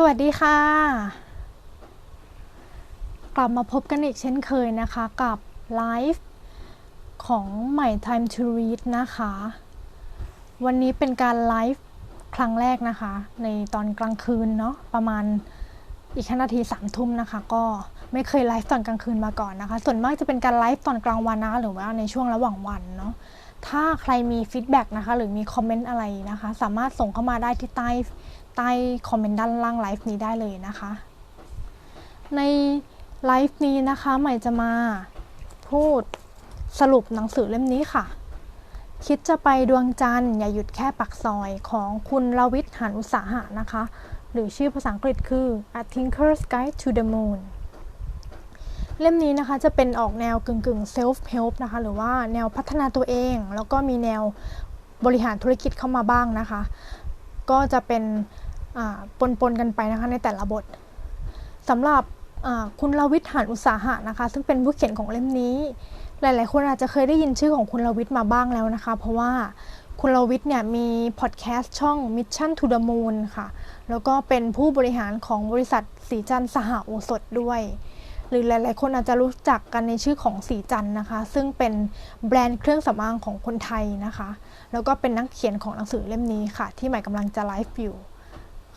สวัสดีค่ะ กลับมาพบกันอีกเช่นเคยนะคะกับไลฟ์ของใหม่ Time to Read นะคะ วันนี้เป็นการไลฟ์ครั้งแรกนะคะ ในตอนกลางคืนเนาะประมาณอีกแค่นาทีสามทุ่มนะคะ ก็ไม่เคยไลฟ์ตอนกลางคืนมาก่อนนะคะ ส่วนมากจะเป็นการไลฟ์ตอนกลางวันนะหรือว่าในช่วงระหว่างวันเนาะถ้าใครมีฟีดแบ็กนะคะ หรือมีคอมเมนต์อะไรนะคะ สามารถส่งเข้ามาได้ที่ใต้ ใต้คอมเมนต์ด้านล่างไลฟ์นี้ได้เลยนะคะ ในไลฟ์นี้นะคะใหม่จะมาพูดสรุปหนังสือเล่มนี้ค่ะ คิดจะไปดวงจันทร์อย่าหยุดแค่ปักซอยของคุณลวิทย์หานอุตสาหะนะคะ หรือชื่อภาษาอังกฤษคือ A Tinker's Guide to the Moon เล่มนี้นะคะจะเป็นออกแนวกึ่งกึ่ง self help นะคะ หรือว่าแนวพัฒนาตัวเอง แล้วก็มีแนวบริหารธุรกิจเข้ามาบ้างนะคะ ก็จะเป็น ปนปนกันไปนะคะในแต่ละบทสำหรับคุณลวิทย์หานอุตสาหะนะคะ ซึ่งเป็นผู้เขียนของเล่มนี้ หลาย ๆ คนอาจจะเคยได้ยินชื่อของคุณลวิทย์มาบ้างแล้วนะคะ เพราะว่าคุณลวิทย์เนี่ยมีพอดแคสต์ช่อง Mission to the Moon ค่ะ แล้วก็เป็นผู้บริหารของบริษัทสีจันสหโอสถด้วย หรือหลาย ๆ คนอาจจะรู้จักกันในชื่อของสีจันนะคะ ซึ่งเป็นแบรนด์เครื่องสำอางของคนไทยนะคะ แล้วก็เป็นนักเขียนของหนังสือเล่มนี้ค่ะ ที่ใหม่กำลังจะไลฟ์อยู่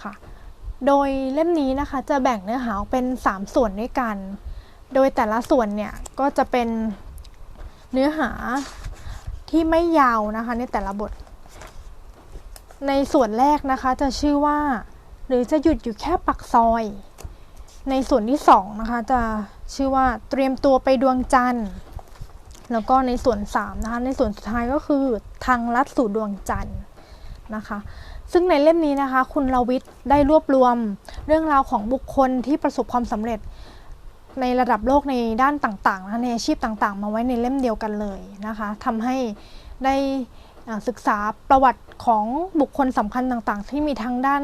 ค่ะ โดยเล่มนี้นะคะจะแบ่งเนื้อหาออกเป็น 3 ส่วนด้วยกัน โดยแต่ละส่วนเนี่ยก็จะเป็นเนื้อหาที่ไม่ยาวนะคะในแต่ละบท ในส่วนแรกนะคะจะชื่อว่า หรือจะหยุดอยู่แค่ปักซอย ในส่วนที่2นะคะจะชื่อว่าเตรียมตัวไปดวงจันทร์ แล้วก็ในส่วน3นะคะในส่วนสุดท้ายก็คือทางลัดสู่ดวงจันทร์นะคะ ซึ่งในเล่มนี้นะคะ คุณลวิทย์ได้รวบรวมเรื่องราวของบุคคลที่ประสบความสำเร็จในระดับโลกในด้านต่างๆนะในอาชีพต่างๆ มาไว้ในเล่มเดียวกันเลยนะคะทำให้ได้ศึกษาประวัติของบุคคลสำคัญต่างๆ ที่มีทั้งด้าน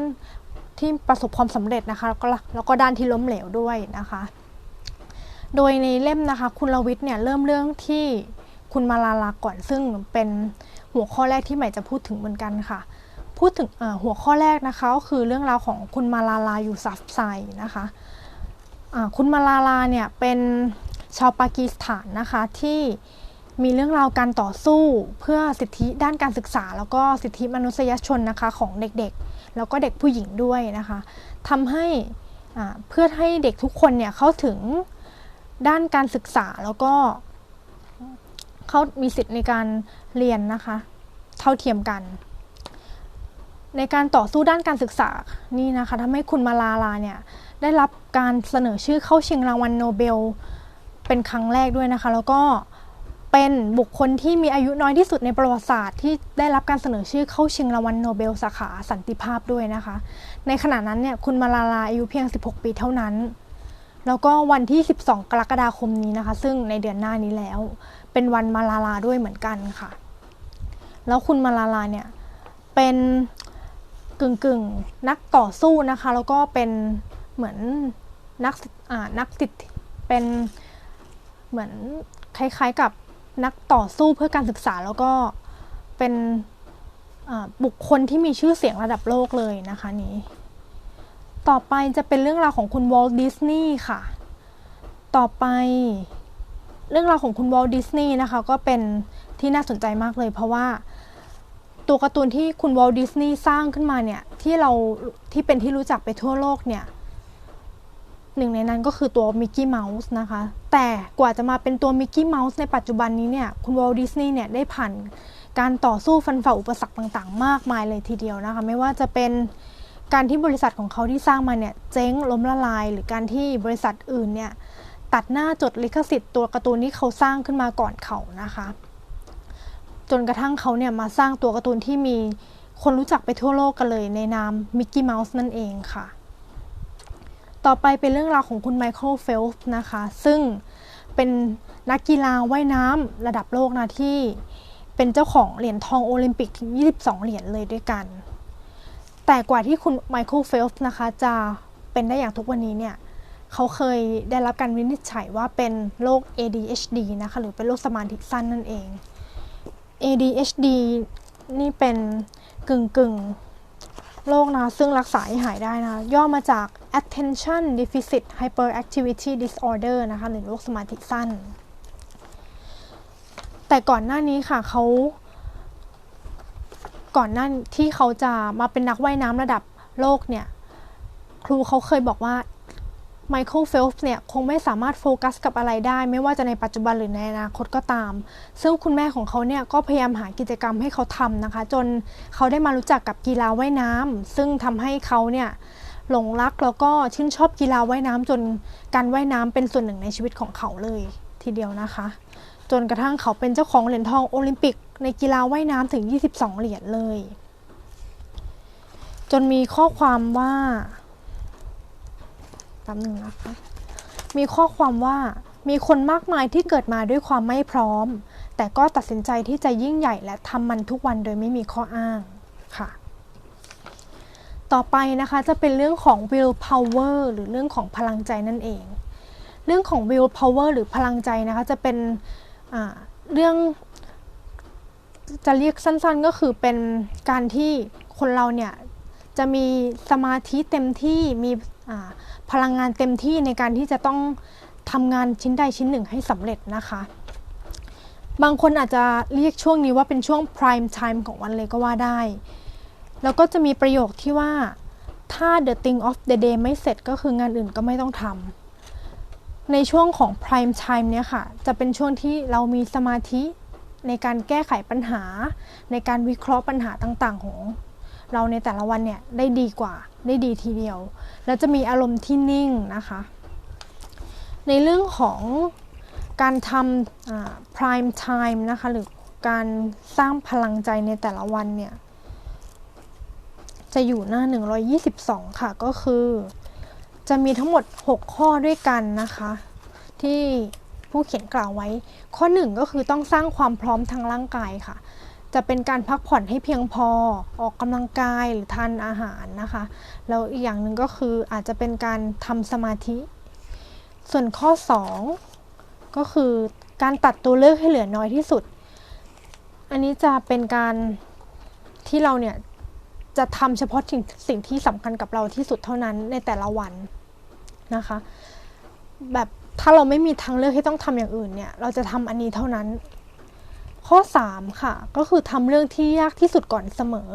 ที่ประสบความสำเร็จนะคะแล้วก็แล้วก็ด้านที่ล้มเหลวด้วยนะคะ โดยในเล่มนะคะ คุณลวิทย์เนี่ยเริ่มเรื่องที่คุณมาลาลาก่อนซึ่งเป็นหัวข้อแรกที่ใหม่จะพูดถึงเหมือนกันค่ะ พูดถึงหัวข้อแรกนะคะก็คือเรื่องราวของคุณมาลาลายูซัฟไซนะคะคุณมาลาลาเนี่ยเป็นชาวปากีสถานนะคะที่มีเรื่องราวการต่อสู้เพื่อสิทธิด้านการศึกษา แล้วก็สิทธิมนุษยชนนะคะของเด็กๆ แล้วก็เด็กผู้หญิงด้วยนะคะทำให้เพื่อให้เด็กทุกคนเนี่ยเข้าถึงด้านการศึกษาแล้วก็เขามีสิทธิ์ในการเรียนนะคะ เท่าเทียมกัน ในการต่อสู้ด้านการศึกษานี่นะคะทำให้คุณมาลาลาเนี่ยได้รับการเสนอชื่อเข้าชิงรางวัลโนเบล เป็นครั้งแรกด้วยนะคะ แล้วก็เป็นบุคคลที่มีอายุน้อยที่สุดในประวัติศาสตร์ ที่ได้รับการเสนอชื่อเข้าชิงรางวัลโนเบลสาขาสันติภาพด้วยนะคะ ในขณะนั้นเนี่ยคุณมาลาลาอายุเพียง 16 ปีเท่านั้น แล้วก็วันที่ 12 กรกฎาคมนี้นะคะ ซึ่งในเดือนหน้านี้แล้ว เป็นวันมาลาลาด้วยเหมือนกันค่ะ แล้วคุณมาลาลาเนี่ยเป็น กึ่งกึ่งนักต่อสู้นะคะ แล้วก็เป็นเหมือนนักอ่านักติดเป็นเหมือนคล้ายๆกับนักต่อสู้เพื่อการศึกษาแล้วก็เป็นบุคคลที่มีชื่อเสียงระดับโลกเลยนะคะนี้ ต่อไปจะเป็นเรื่องราวของคุณวอลดิสนีย์ค่ะ ต่อไป เรื่องราวของคุณวอลดิสนีย์นะคะ ก็เป็นที่น่าสนใจมากเลย เพราะว่า ตัวการ์ตูนที่คุณวอลดิสนีย์สร้างขึ้นมาเนี่ยที่เราที่เป็นที่รู้จักไปทั่วโลกเนี่ยหนึ่งในนั้นก็คือตัวมิกกี้เมาส์นะคะ แต่กว่าจะมาเป็นตัวมิกกี้เมาส์ในปัจจุบันนี้เนี่ยคุณวอลดิสนีย์เนี่ยได้ผ่านการต่อสู้ฟันฝ่าอุปสรรคต่างๆ มากมายเลยทีเดียวนะคะ ไม่ว่าจะเป็นการที่บริษัทของเขาที่สร้างมาเนี่ยเจ๊งล้มละลาย หรือการที่บริษัทอื่นเนี่ยตัดหน้าจดลิขสิทธิ์ตัวการ์ตูนที่เขาสร้างขึ้นมาก่อนเขานะคะ จนกระทั่งเขาเนี่ยมาสร้างตัวการ์ตูนที่มีคนรู้จักไปทั่วโลกกันเลยในนามมิกกี้เมาส์นั่นเองค่ะ ต่อไปเป็นเรื่องราวของคุณไมเคิลเฟลฟ์นะคะ ซึ่งเป็นนักกีฬาว่ายน้ำระดับโลกนะที่เป็นเจ้าของเหรียญทองโอลิมปิกถึง 22 เหรียญเลยด้วยกัน แต่กว่าที่คุณไมเคิลเฟลฟ์นะคะจะเป็นได้อย่างทุกวันนี้เนี่ยเขาเคยได้รับการวินิจฉัยว่าเป็นโรค ADHD นะคะ หรือเป็นโรคสมาธิสั้นนั่นเอง ADHD นี่เป็นกึ่งกึ่งโรคนะซึ่งรักษาหายได้นะ ย่อมาจาก attention deficit hyperactivity disorder นะคะหรือโรคสมาธิสั้น แต่ก่อนหน้านี้ค่ะเขาก่อนหน้าที่เขาจะมาเป็นนักว่ายน้ำระดับโลกเนี่ย ครูเขาเคยบอกว่า ไมเคิลเฟลป์เนี่ยคงไม่สามารถโฟกัสกับอะไรได้ ไม่ว่าจะในปัจจุบันหรือในอนาคตก็ตาม ซึ่งคุณแม่ของเขาเนี่ยก็พยายามหากิจกรรมให้เขาทำนะคะ จนเขาได้มารู้จักกับกีฬาว่ายน้ำซึ่งทำให้เขาเนี่ยหลงรักแล้วก็ชื่นชอบกีฬาว่ายน้ำจนการว่ายน้ำเป็นส่วนหนึ่งในชีวิตของเขาเลยทีเดียวนะคะ จนกระทั่งเขาเป็นเจ้าของเหรียญทองโอลิมปิก ในกีฬาว่ายน้ำถึง 22 เหรียญเลย จนมีข้อความว่า ป๊บหนึ่งนะคะ มีข้อความว่ามีคนมากมายที่เกิดมาด้วยความไม่พร้อม แต่ก็ตัดสินใจที่จะยิ่งใหญ่และทำมันทุกวันโดยไม่มีข้ออ้างค่ะ ต่อไปนะคะจะเป็นเรื่องของ will power หรือเรื่องของพลังใจนั่นเอง เรื่องของ will power หรือพลังใจนะคะจะเป็นเรื่องจะเรียกสั้นๆก็คือเป็นการที่คนเราเนี่ยจะมีสมาธิเต็มที่มี พลังงานเต็มที่ในการที่จะต้องทำงานชิ้นใดชิ้นหนึ่งให้สำเร็จนะคะ บางคนอาจจะเรียกช่วงนี้ว่าเป็นช่วง prime time ของวันเลยก็ว่าได้ แล้วก็จะมีประโยคที่ว่าถ้า the thing of the day ไม่เสร็จก็คืองานอื่นก็ไม่ต้องทำในช่วงของ prime time เนี่ยค่ะ จะเป็นช่วงที่เรามีสมาธิในการแก้ไขปัญหา ในการวิเคราะห์ปัญหาต่างๆ ของ เราในแต่ละวันเนี่ยได้ดีกว่าได้ดีทีเดียว แล้วจะมีอารมณ์ที่นิ่งนะคะ ในเรื่องของการทำ prime time นะคะหรือการสร้างพลังใจในแต่ละวันเนี่ย จะอยู่หน้า 122 ค่ะก็คือ จะมีทั้งหมด 6 ข้อด้วยกันนะคะ ที่ผู้เขียนกล่าวไว้ ข้อ 1 ก็คือต้องสร้างความพร้อมทางร่างกายค่ะ จะเป็นการพักผ่อนให้เพียงพอออกกำลังกายหรือทานอาหารนะคะ แล้วอีกอย่างหนึ่งก็คืออาจจะเป็นการทำสมาธิ ส่วนข้อ 2 ก็คือการตัดตัวเลือกให้เหลือน้อยที่สุด อันนี้จะเป็นการที่เราเนี่ยจะทำเฉพาะสิ่งสิ่งที่สำคัญกับเราที่สุดเท่านั้นในแต่ละวันนะคะ แบบถ้าเราไม่มีทางเลือกให้ต้องทำอย่างอื่นเนี่ย เราจะทำอันนี้เท่านั้น ข้อ 3 ค่ะ ก็คือทำเรื่องที่ยากที่สุดก่อนเสมอ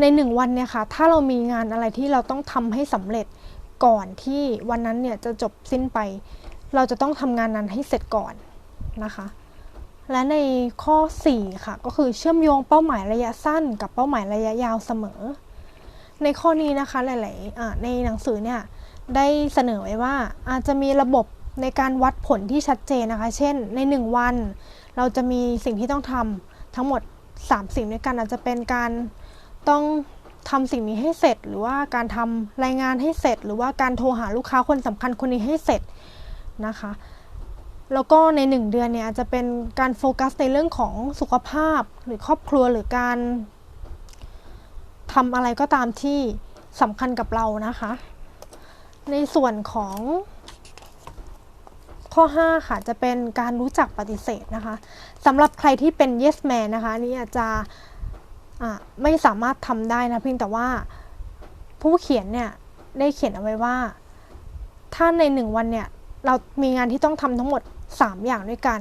ในหนึ่งวันเนี่ยค่ะ ถ้าเรามีงานอะไรที่เราต้องทำให้สำเร็จก่อนที่วันนั้นเนี่ยจะจบสิ้นไป เราจะต้องทำงานนั้นให้เสร็จก่อนนะคะ และในข้อ 4 ค่ะ ก็คือเชื่อมโยงเป้าหมายระยะสั้น กับเป้าหมายระยะยาวเสมอ ในข้อนี้นะคะหลายๆในหนังสือเนี่ยได้เสนอไว้ว่าอาจจะมีระบบในการวัดผลที่ชัดเจนนะคะ เช่น ใน 1 วัน เราจะมีสิ่งที่ต้องทำทั้งหมด 3 สิ่งด้วยกันอาจจะเป็นการต้องทำสิ่งนี้ให้เสร็จ หรือว่าการทำรายงานให้เสร็จ หรือว่าการโทรหาลูกค้าคนสำคัญคนนี้ให้เสร็จนะคะแล้วก็ใน 1 เดือนเนี่ยอาจจะเป็นการโฟกัสในเรื่องของสุขภาพหรือครอบครัวหรือการทำอะไรก็ตามที่สำคัญกับเรานะคะ ในส่วนของ ข้อ 5 ค่ะ จะเป็นการรู้จักปฏิเสธนะคะสำหรับใครที่เป็น yes man นะคะนี่อาจจะไม่สามารถทำได้นะเพียงแต่ว่าผู้เขียนเนี่ยได้เขียนเอาไว้ว่า ถ้าในหนึ่งวันเนี่ยเรามีงานที่ต้องทำทั้งหมด 3 อย่างด้วยกัน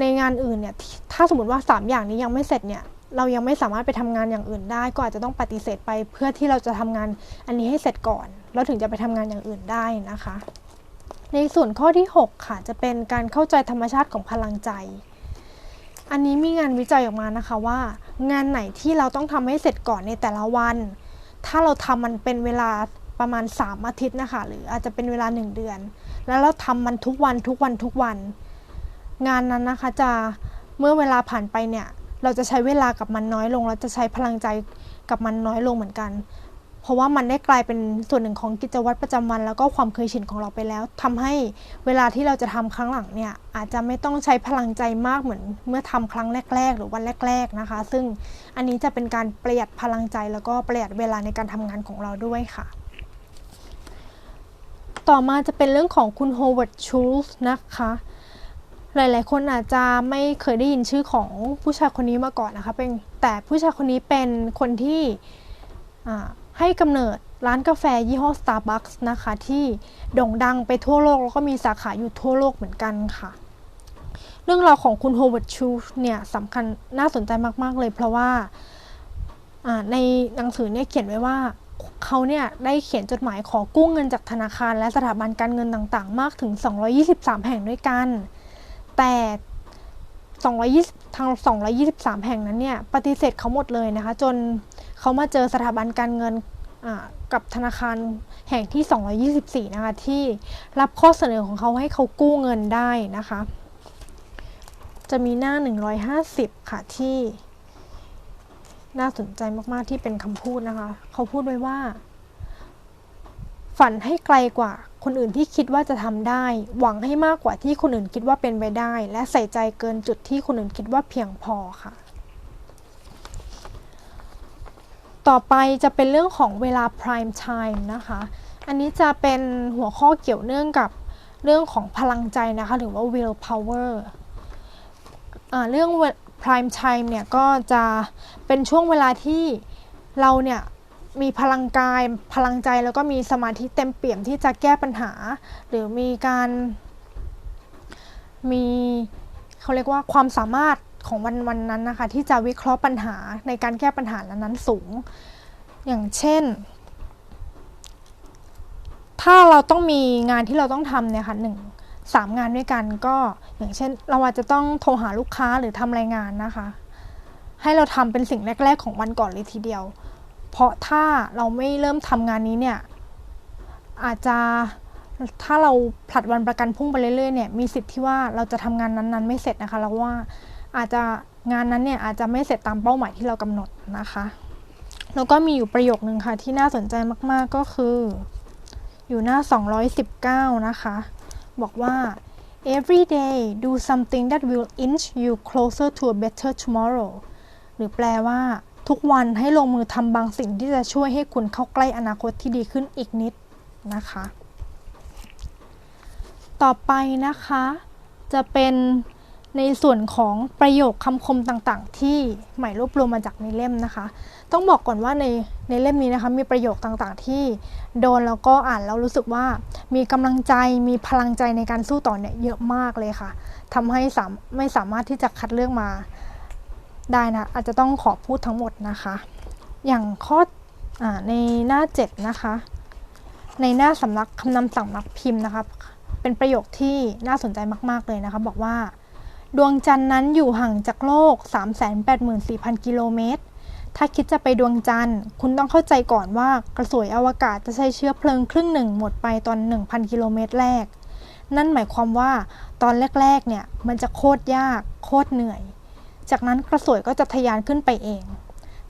ในงานอื่นเนี่ยถ้าสมมติว่า 3 อย่างนี้ยังไม่เสร็จเนี่ยเรายังไม่สามารถไปทำงานอย่างอื่นได้ ก็อาจจะต้องปฏิเสธไปเพื่อที่เราจะทำงานอันนี้ให้เสร็จก่อน แล้วถึงจะไปทำงานอย่างอื่นได้นะคะ ในส่วนข้อที่ 6 ค่ะ จะเป็นการเข้าใจธรรมชาติของพลังใจ อันนี้มีงานวิจัยออกมานะคะว่า งานไหนที่เราต้องทำให้เสร็จก่อนในแต่ละวัน ถ้าเราทำมันเป็นเวลาประมาณ 3 อาทิตย์นะคะ หรืออาจจะเป็นเวลา 1 เดือน แล้วเราทำมันทุกวันทุกวันทุกวัน งานนั้นนะคะจะเมื่อเวลาผ่านไปเนี่ย เราจะใช้เวลากับมันน้อยลง เราจะใช้พลังใจกับมันน้อยลงเหมือนกัน เพราะว่ามันได้กลายเป็นส่วนหนึ่งของกิจวัตรประจำวัน แล้วก็ความเคยชินของเราไปแล้วทำให้เวลาที่เราจะทำครั้งหลังเนี่ยอาจจะไม่ต้องใช้พลังใจมากเหมือนเมื่อทำครั้งแรก ๆ หรือวันแรก ๆนะคะ ซึ่งอันนี้จะเป็นการประหยัดพลังใจแล้วก็ประหยัดเวลาในการทำงานของเราด้วยค่ะ ต่อมาจะเป็นเรื่องของคุณโฮเวิร์ดชูลส์นะคะหลาย ๆ คนอาจจะไม่เคยได้ยินชื่อของผู้ชายคนนี้มาก่อนนะคะเป็นแต่ผู้ชายคนนี้เป็นคนที่อ่า ให้กำเนิดร้านกาแฟยี่ห้อ Starbucks นะคะ ที่โด่งดังไปทั่วโลก แล้วก็มีสาขาอยู่ทั่วโลกเหมือนกันค่ะ เรื่องราวของคุณโฮเวิร์ดชูเนี่ยสำคัญน่าสนใจมาก ๆ เลยเพราะว่าอ่าในหนังสือเนี่ยเขียนไว้ว่าเขาเนี่ยได้เขียนจดหมายขอกู้เงินจากธนาคารและสถาบันการเงินต่างๆ มากถึง 223 แห่งด้วยกัน แต่ 220ทาง 223 แห่งนั้นเนี่ยปฏิเสธเขาหมดเลยนะคะ จนเขามาเจอสถาบันการเงินกับธนาคารแห่งที่ 224 นะคะที่รับข้อเสนอของเขาให้เขากู้เงินได้นะคะ จะมีหน้า 150 ค่ะที่น่าสนใจมาก ๆ ที่เป็นคำพูดนะคะ เขาพูดไว้ว่า ฝันให้ไกลกว่าคนอื่นที่คิดว่าจะทำได้ หวังให้มากกว่าที่คนอื่นคิดว่าเป็นไปได้ และใส่ใจเกินจุดที่คนอื่นคิดว่าเพียงพอค่ะ ต่อไปจะเป็นเรื่องของเวลา prime time นะคะ อันนี้จะเป็นหัวข้อเกี่ยวเนื่องกับเรื่องของพลังใจนะคะ หรือว่า will power เรื่อง prime time เนี่ยก็จะเป็นช่วงเวลาที่เราเนี่ย มีพลังกาย พลังใจแล้วก็มีสมาธิเต็มเปี่ยมที่จะแก้ปัญหา หรือมีการ มีเขาเรียกว่าความสามารถของวันวันนั้นนะคะ ที่จะวิเคราะห์ปัญหาในการแก้ปัญหานั้นสูง อย่างเช่น ถ้าเราต้องมีงานที่เราต้องทำเนี่ยค่ะหนึ่งสามงานด้วยกันก็อย่างเช่น เราอาจจะต้องโทรหาลูกค้าหรือทำรายงานนะคะ ให้เราทำเป็นสิ่งแรก ๆ ของวันก่อนเลยทีเดียว เพราะถ้าเราไม่เริ่มทำงานนี้เนี่ย อาจจะถ้าเราผลัดวันประกันพุ่งไปเรื่อยๆเนี่ยมีสิทธิ์ที่ว่าเราจะทำงานนั้นๆ ไม่เสร็จนะคะแล้วว่าอาจจะงานนั้นเนี่ยอาจจะไม่เสร็จตามเป้าหมายที่เรากำหนดนะคะแล้วก็มีอยู่ประโยคนึงค่ะที่น่าสนใจมากๆก็คือ อยู่หน้า 219 นะคะ บอกว่า every day do something that will inch you closer to a better tomorrow หรือแปลว่า ทุกวันให้ลงมือทำบางสิ่งที่จะช่วยให้คุณเข้าใกล้อนาคตที่ดีขึ้นอีกนิดนะคะ ต่อไปนะคะ จะเป็นในส่วนของประโยคคำคมต่างๆ ที่ใหม่รวบรวมมาจากในเล่มนะคะ ต้องบอกก่อนว่าในในเล่มนี้นะคะ มีประโยคต่างๆ ที่โดนแล้วก็อ่านแล้วรู้สึกว่ามีกำลังใจมีพลังใจในการสู้ต่อเนี่ยเยอะมากเลยค่ะทำให้สามไม่สามารถที่จะคัดเลือกมา ได้นะ อาจจะต้องขอพูดทั้งหมดนะคะ อย่างข้ออในหน้า 7 นะคะ ในหน้าสำนักคำนำสั่งนักพิมพ์นะคะเป็นประโยคที่น่าสนใจมาก ๆ เลยนะคะ บอกว่า ดวงจันทร์นั้นอยู่ห่างจากโลก 384,000 กิโลเมตร ถ้าคิดจะไปดวงจันทร์ คุณต้องเข้าใจก่อนว่ากระสวยอวกาศจะใช้เชื้อเพลิงครึ่งหนึ่งหมดไปตอน 1,000 กิโลเมตรแรก นั่นหมายความว่าตอนแรก ๆ เนี่ย มันจะโคตรยาก โคตรเหนื่อย จากนั้นกระสวยก็จะทะยานขึ้นไปเอง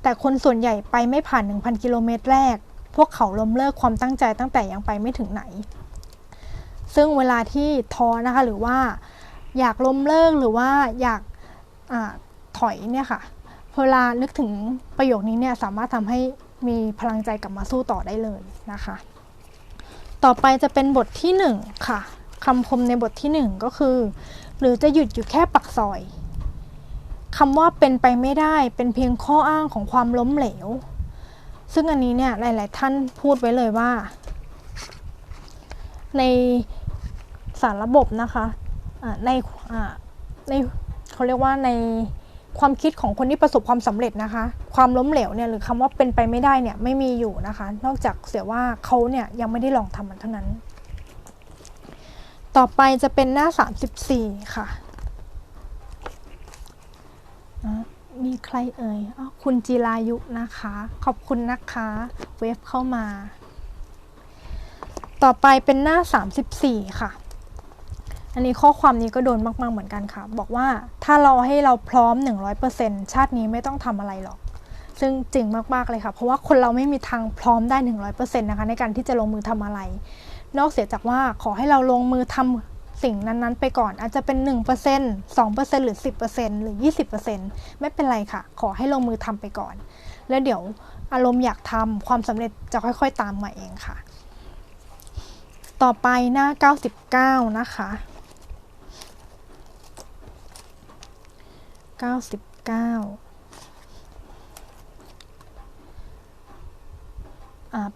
แต่คนส่วนใหญ่ไปไม่ผ่าน 1,000 กิโลเมตรแรก พวกเขาล้มเลิกความตั้งใจตั้งแต่ยังไปไม่ถึงไหน ซึ่งเวลาที่ท้อนะคะหรือว่าอยากล้มเลิกหรือว่าอยากอถอยเนี่ยค่ะเวลานึกถึงประโยคนี้เนี่ยสามารถทำให้มีพลังใจกลับมาสู้ต่อได้เลยนะคะ ต่อไปจะเป็นบทที่ 1 ค่ะคำคมในบทที่ 1 ก็คือ หรือจะหยุดอยู่แค่ปักซอย คำว่าเป็นไปไม่ได้เป็นเพียงข้ออ้างของความล้มเหลว ซึ่งอันนี้เนี่ยหลาย ๆ ท่านพูดไว้เลยว่า ในสารระบบนะคะในในเขาเรียกว่าในความคิดของคนที่ประสบความสำเร็จนะคะ ความล้มเหลวเนี่ยหรือคำว่าเป็นไปไม่ได้เนี่ยไม่มีอยู่นะคะ นอกจากเสียว่าเขาเนี่ยยังไม่ได้ลองทำมันเท่านั้น ต่อไปจะเป็นหน้า 34 ค่ะ มีใครเอ่ยอคุณจิรายุนะคะ ขอบคุณนะคะ เวฟเข้ามา ต่อไปเป็นหน้า 34 ค่ะ อันนี้ข้อความนี้ก็โดนมากๆเหมือนกันค่ะ บอกว่าถ้าเราให้เราพร้อม 100%ชาตินี้ไม่ต้องทำอะไรหรอก ซึ่งจริงมากๆเลยค่ะ เพราะว่าคนเราไม่มีทางพร้อมได้ 100%นะคะ ในการที่จะลงมือทำอะไร นอกเสียจากว่าขอให้เราลงมือทำ สิ่งนั้นๆ ไปก่อนอาจจะเป็น 1% 2%หรือ 10%หรือ 20%ไม่เป็นไรค่ะ ขอให้ลงมือทำไปก่อน แล้วเดี๋ยวอารมณ์อยากทำความสำเร็จจะค่อยๆตามมาเองค่ะ ต่อไปหน้า 99 นะคะ 99 อ่า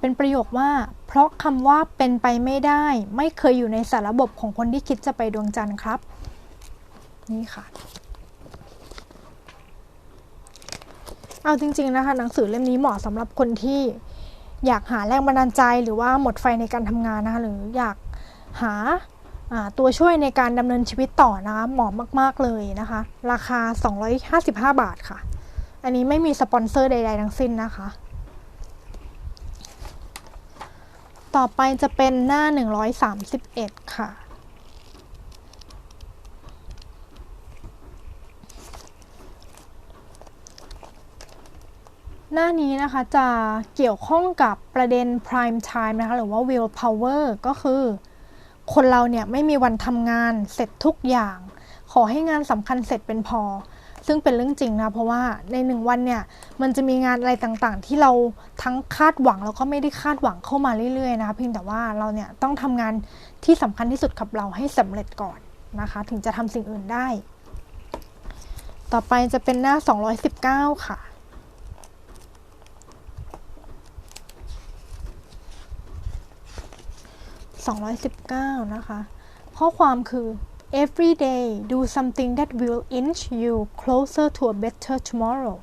เป็นประโยคว่า เพราะคำว่าเป็นไปไม่ได้ ไม่เคยอยู่ในสารระบบของคนที่คิดจะไปดวงจันทร์ครับ นี่ค่ะ เอาจริง ๆ นะคะ หนังสือเล่มนี้เหมาะสำหรับคนที่อยากหาแรงบันดาลใจหรือว่าหมดไฟในการทำงานนะคะหรืออยากหาตัวช่วยในการดำเนินชีวิตต่อนะคะเหมาะมาก ๆ เลยนะคะ ราคา 255 บาทค่ะ อันนี้ไม่มีสปอนเซอร์ใด ๆ ทั้งสิ้นนะคะ ต่อไปจะเป็นหน้า 131 ค่ะ หน้านี้นะคะจะเกี่ยวข้องกับประเด็น prime time นะคะ หรือว่า will power ก็คือ คนเราเนี่ยไม่มีวันทำงานเสร็จทุกอย่าง ขอให้งานสำคัญเสร็จเป็นพอ ซึ่งเป็นเรื่องจริงนะ เพราะว่าในหนึ่งวันเนี่ย มันจะมีงานอะไรต่างๆ ที่เราทั้งคาดหวังแล้วก็ไม่ได้คาดหวังเข้ามาเรื่อยๆนะคะเพียงแต่ว่าเราเนี่ยต้องทำงานที่สำคัญที่สุดกับเราให้สำเร็จก่อนนะคะ ถึงจะทำสิ่งอื่นได้ ต่อไปจะเป็นหน้า 219 ค่ะ219 นะคะ ข้อความคือ every day do something that will inch you closer to a better tomorrow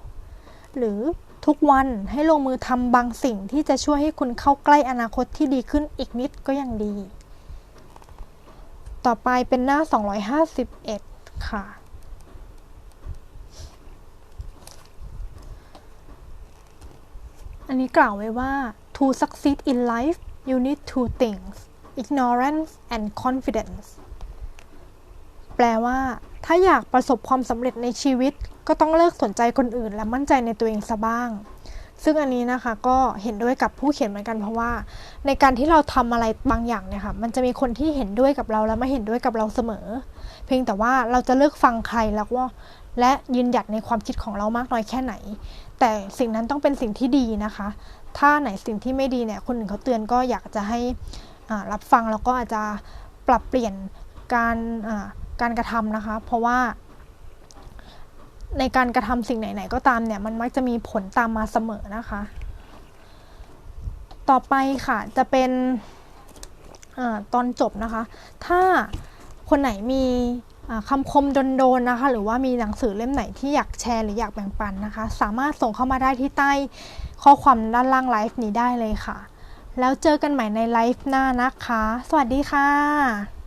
หรือทุกวันให้ลงมือทำบางสิ่งที่จะช่วยให้คุณเข้าใกล้อนาคตที่ดีขึ้นอีกนิดก็ยังดี ต่อไปเป็นหน้า 251 ค่ะ อันนี้กล่าวไว้ว่า to succeed in life you need two things ignorance and confidence ลว่า ถ้าอยากประสบความสำเร็จในชีวิต ก็ต้องเลิกสนใจคนอื่น และมั่นใจในตัวเองซะบ้าง ซึ่งอันนี้นะคะก็เห็นด้วยกับผู้เขียนเหมือนกันเพราะว่า ในการที่เราทำอะไรบางอย่างเนี่ยค่ะมันจะมีคนที่เห็นด้วยกับเราและไม่เห็นด้วยกับเราเสมอ เพียงแต่ว่าเราจะเลือกฟังใครแล้วว่าและยืนหยัดในความคิดของเรามากน้อยแค่ไหน แต่สิ่งนั้นต้องเป็นสิ่งที่ดีนะคะ ถ้าไหนสิ่งที่ไม่ดีเนี่ยคนอื่นเขาเตือนก็อยากจะให้รับฟังแล้วก็อาจจะปรับเปลี่ยนการ การกระทำนะคะ เพราะว่า ในการกระทำสิ่งไหน ๆ ก็ตามเนี่ย มันมักจะมีผลตามมาเสมอนะคะ ต่อไปค่ะจะเป็นอตอนจบนะคะ ถ้าคนไหนมีคำคมโดนๆนะคะ หรือว่ามีหนังสือเล่มไหนที่อยากแชร์หรืออยากแบ่งปันนะคะ สามารถส่งเข้ามาได้ที่ใต้ข้อความด้านล่างไลฟ์นี้ได้เลยค่ะ แล้วเจอกันใหม่ในไลฟ์หน้านะคะ สวัสดีค่ะ